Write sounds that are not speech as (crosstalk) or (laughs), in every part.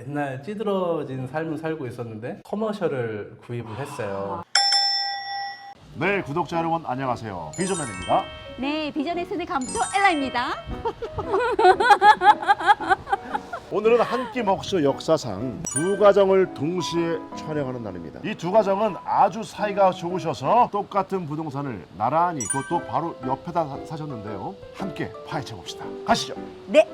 맨날 찌들어진 삶을 살고 있었는데 커머셜을 구입을 했어요. 네, 구독자 여러분 안녕하세요. 비전맨입니다. 네, 비전의 스네 감초 엘라입니다. (laughs) 오늘은 한 끼 먹쇼 역사상 두 가정을 동시에 촬영하는 날입니다. 이 두 가정은 아주 사이가 좋으셔서 똑같은 부동산을 나란히 그것도 바로 옆에다 사- 사셨는데요. 함께 파헤쳐 봅시다. 가시죠. 네.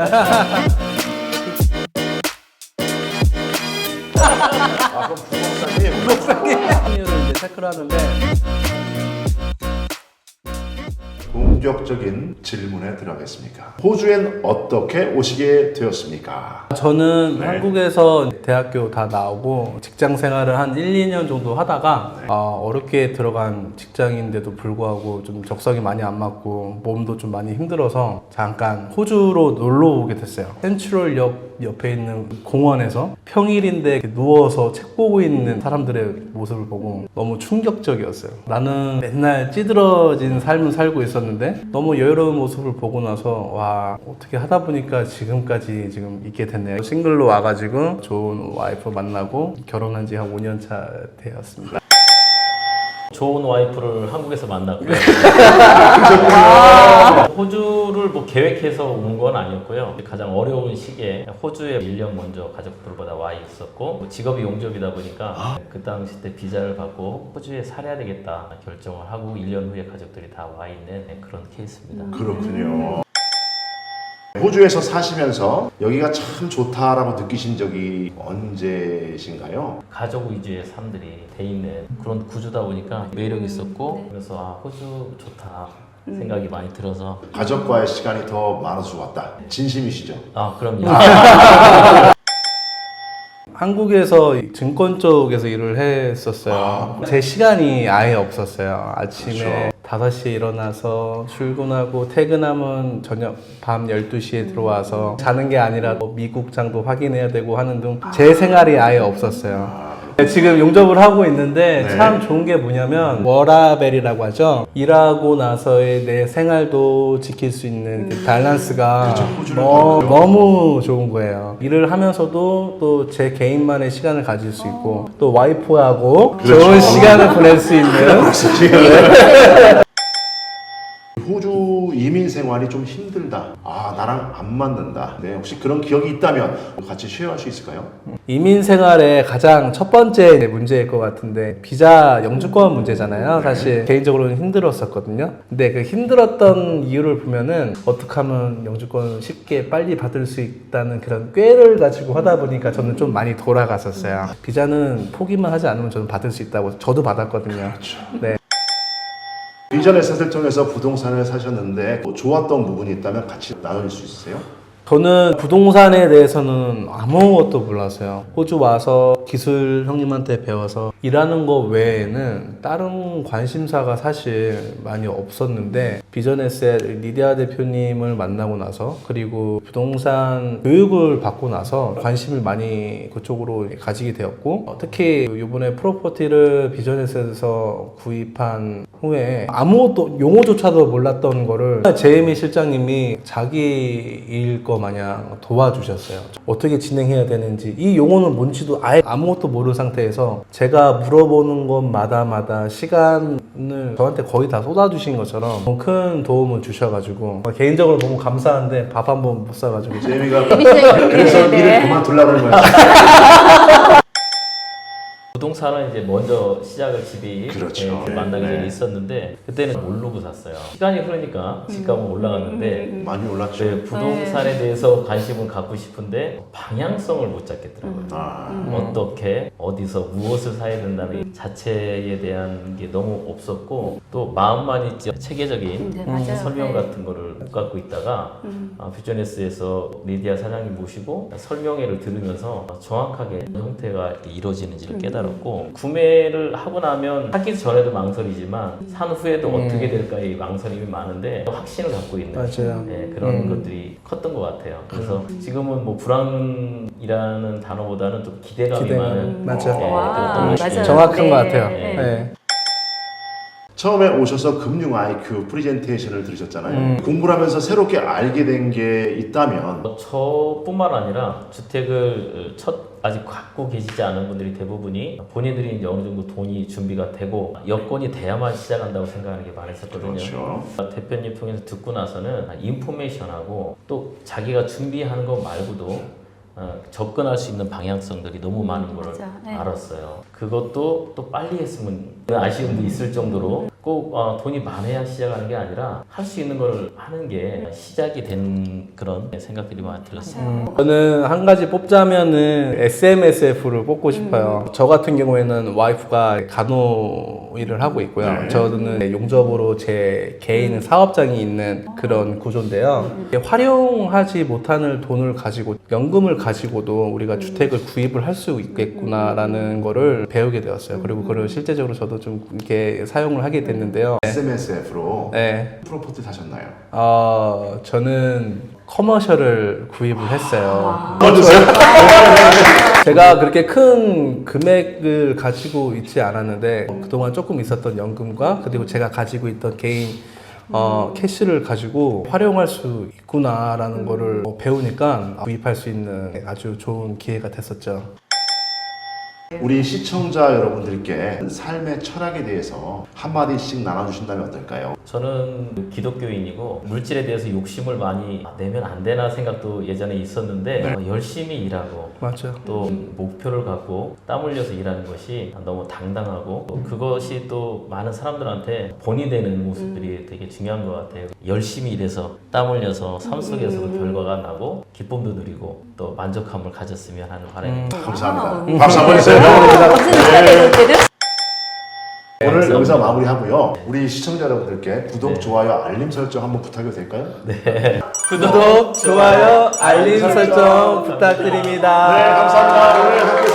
아, 그럼 부동산이 확률을 이제 체크를 하는데 본격적인 질문에 들어가겠습니다. 호주엔 어떻게 오시게 되었습니까? 저는 네. 한국에서 대학교 다 나오고 직장 생활을 한 1, 2년 정도 하다가 네. 어, 어렵게 들어간 직장인데도 불구하고 좀 적성이 많이 안 맞고 몸도 좀 많이 힘들어서 잠깐 호주로 놀러 오게 됐어요. 센트럴역 옆에 있는 공원에서 평일인데 누워서 책 보고 있는 사람들의 모습을 보고 너무 충격적이었어요. 나는 맨날 찌들어진 삶을 살고 있었는데 너무 여유로운 모습을 보고 나서 와 어떻게 하다 보니까 지금까지 지금 있게 됐네요. 싱글로 와가지고 좋은 와이프 만나고 결혼한 지 한 5년 차 되었습니다. 좋은 와이프를 한국에서 만났고요. 호주를 뭐 계획해서 온 건 아니었고요. 가장 어려운 시기에 호주에 1년 먼저 가족들보다 와 있었고 뭐 직업이 용접이다 보니까 그 당시 때 비자를 받고 호주에 살아야 되겠다 결정을 하고 1년 후에 가족들이 다 와 있는 그런 케이스입니다. 그렇군요. 호주에서 사시면서 여기가 참 좋다라고 느끼신 적이 언제신가요? 가족 위주의 삶들이 돼 있는 그런 구조다 보니까 매력이 있었고 그래서 아 호주 좋다 생각이 많이 들어서 가족과의 시간이 더 많아서 왔다. 진심이시죠? 아 그럼요. (laughs) 한국에서 증권 쪽에서 일을 했었어요. 제 시간이 아예 없었어요. 아침에 5시에 일어나서 출근하고 퇴근하면 저녁 밤 12시에 들어와서 자는 게 아니라 뭐 미국장도 확인해야 되고 하는 등 제 생활이 아예 없었어요. 지금 용접을 하고 있는데 네. 참 좋은 게 뭐냐면 워라벨이라고 하죠. 일하고 나서의 내 생활도 지킬 수 있는 그 밸런스가 그렇죠. 호주는 너, 그렇죠. 너무 좋은 거예요. 일을 하면서도 또 제 개인만의 시간을 가질 수 있고 또 와이프하고 그렇죠. 좋은 시간을 보낼 수 있는 (laughs) 이민 생활이 좀 힘들다. 아, 나랑 안 맞는다. 네, 혹시 그런 기억이 있다면 같이 쉐어할 수 있을까요? 이민 생활의 가장 첫 번째 문제일 것 같은데 비자 영주권 문제잖아요. 사실 개인적으로는 힘들었었거든요. 근데 그 힘들었던 이유를 보면은 어떻게 하면 영주권 쉽게 빨리 받을 수 있다는 그런 꾀를 가지고 하다 보니까 저는 좀 많이 돌아갔었어요. 비자는 포기만 하지 않으면 저는 받을 수 있다고 저도 받았거든요. 네. 비전 에셋을 통해서 부동산을 사셨는데 뭐 좋았던 부분이 있다면 같이 나눌 수 있으세요? 저는 부동산에 대해서는 아무것도 몰랐어요. 호주 와서 기술 형님한테 배워서 일하는 거 외에는 다른 관심사가 사실 많이 없었는데 비전에셋 리디아 대표님을 만나고 나서 그리고 부동산 교육을 받고 나서 관심을 많이 그쪽으로 가지게 되었고 어, 특히 이번에 프로퍼티를 비전에셋에서 구입한 후에 아무것도 용어조차도 몰랐던 거를 제이미 실장님이 자기 일 거 마냥 도와주셨어요. 어떻게 진행해야 되는지 이 용어는 뭔지도 아예 아무것도 모르는 상태에서 제가 물어보는 것마다마다 시간을 저한테 거의 다 쏟아주신 것처럼 큰 도움을 주셔가지고 개인적으로 너무 감사한데 밥 한 번 못 사가지고 제이미가. 그래서 네, 일을 네. 그만두려고 하는 거예요. (laughs) 부동산은 이제 먼저 시작을 집이 그렇죠. 예, 네, 만나기 전에 네. 있었는데 그때는 모르고 샀어요. 시간이 흐르니까 집값은 올라갔는데 많이 올랐죠. 네, 부동산에 대해서 관심을 갖고 싶은데 방향성을 못 잡겠더라고요. 아, 어떻게 어디서 무엇을 사야 된다는 이 자체에 대한 게 너무 없었고 또 마음만 있지 체계적인 네, 맞아요. 설명 네. 같은 거를 못 갖고 있다가 아, 퓨전에스에서 리디아 사장님 모시고 설명회를 들으면서 정확하게 형태가 이루어지는지를 깨달 았고 구매를 하고 나면 하기 전에도 망설이지만 산 후에도 어떻게 될까의 망설임이 많은데 확신을 갖고 있는 맞아요. 네, 그런 것들이 컸던 것 같아요. 그래서 지금은 뭐 불안이라는 단어보다는 좀 기대감이 기대감. 많은 맞아. 네, 와, 그랬던 것 맞아요. 정확한 네. 것 같아요. 네. 네. 처음에 오셔서 금융 IQ 프리젠테이션을 들으셨잖아요. 음. 공부를 하면서 새롭게 알게 된 게 있다면 뭐 저뿐만 아니라 주택을 첫 아직 갖고 계시지 않은 분들이 대부분이 본인들이 이제 어느 정도 돈이 준비가 되고 여건이 돼야만 시작한다고 생각하는 게 많았었거든요. 그렇죠. 대표님 통해서 듣고 나서는 인포메이션하고 또 자기가 준비하는 것 말고도 어, 접근할 수 있는 방향성들이 너무 많은 걸 맞아. 네. 알았어요. 그것도 또 빨리 했으면 아쉬움도 있을 정도로 꼭 어, 돈이 많아야 시작하는 게 아니라 할 수 있는 걸 하는 게 시작이 된 그런 생각들이 많이 들었어요. 저는 한 가지 뽑자면은 SMSF를 뽑고 싶어요. 저 같은 경우에는 와이프가 간호 일을 하고 있고요. 네. 저는 용접으로 제 개인 사업장이 있는 그런 구조인데요. 활용하지 못하는 돈을 가지고 연금을 가지고도 우리가 주택을 구입을 할 수 있겠구나라는 거를 배우게 되었어요. 그리고 그걸 실제적으로 저도 좀 이렇게 사용을 하게 됐는데요. SMSF로 네. 프로퍼티 사셨나요? 어, 저는 커머셜을 구입을 했어요. (laughs) 제가 그렇게 큰 금액을 가지고 있지 않았는데 그동안 조금 있었던 연금과 그리고 제가 가지고 있던 개인 어, 캐시를 가지고 활용할 수 있구나라는 거를 배우니까 구입할 수 있는 아주 좋은 기회가 됐었죠. 우리 시청자 여러분들께 삶의 철학에 대해서 한마디씩 나눠주신다면 어떨까요? 저는 기독교인이고 물질에 대해서 욕심을 많이 내면 안 되나 생각도 예전에 있었는데 어, 열심히 일하고 맞죠. 또 목표를 갖고 땀 흘려서 일하는 것이 너무 당당하고 또 그것이 또 많은 사람들한테 본이 되는 모습들이 되게 중요한 것 같아요. 열심히 일해서 땀 흘려서 삶 속에서도 결과가 나고 기쁨도 누리고 또 만족감을 가졌으면 하는 바람입니다. 감사합니다. 박수 한번 주세요. 무슨 소리를 들을 오늘 감사합니다. 여기서 마무리하고요. 우리 시청자 여러분들께 구독, 네. 좋아요, 알림 설정 한번 부탁해도 될까요? 구독, 좋아요, 알림 설정 부탁드립니다. 네, 감사합니다. 오늘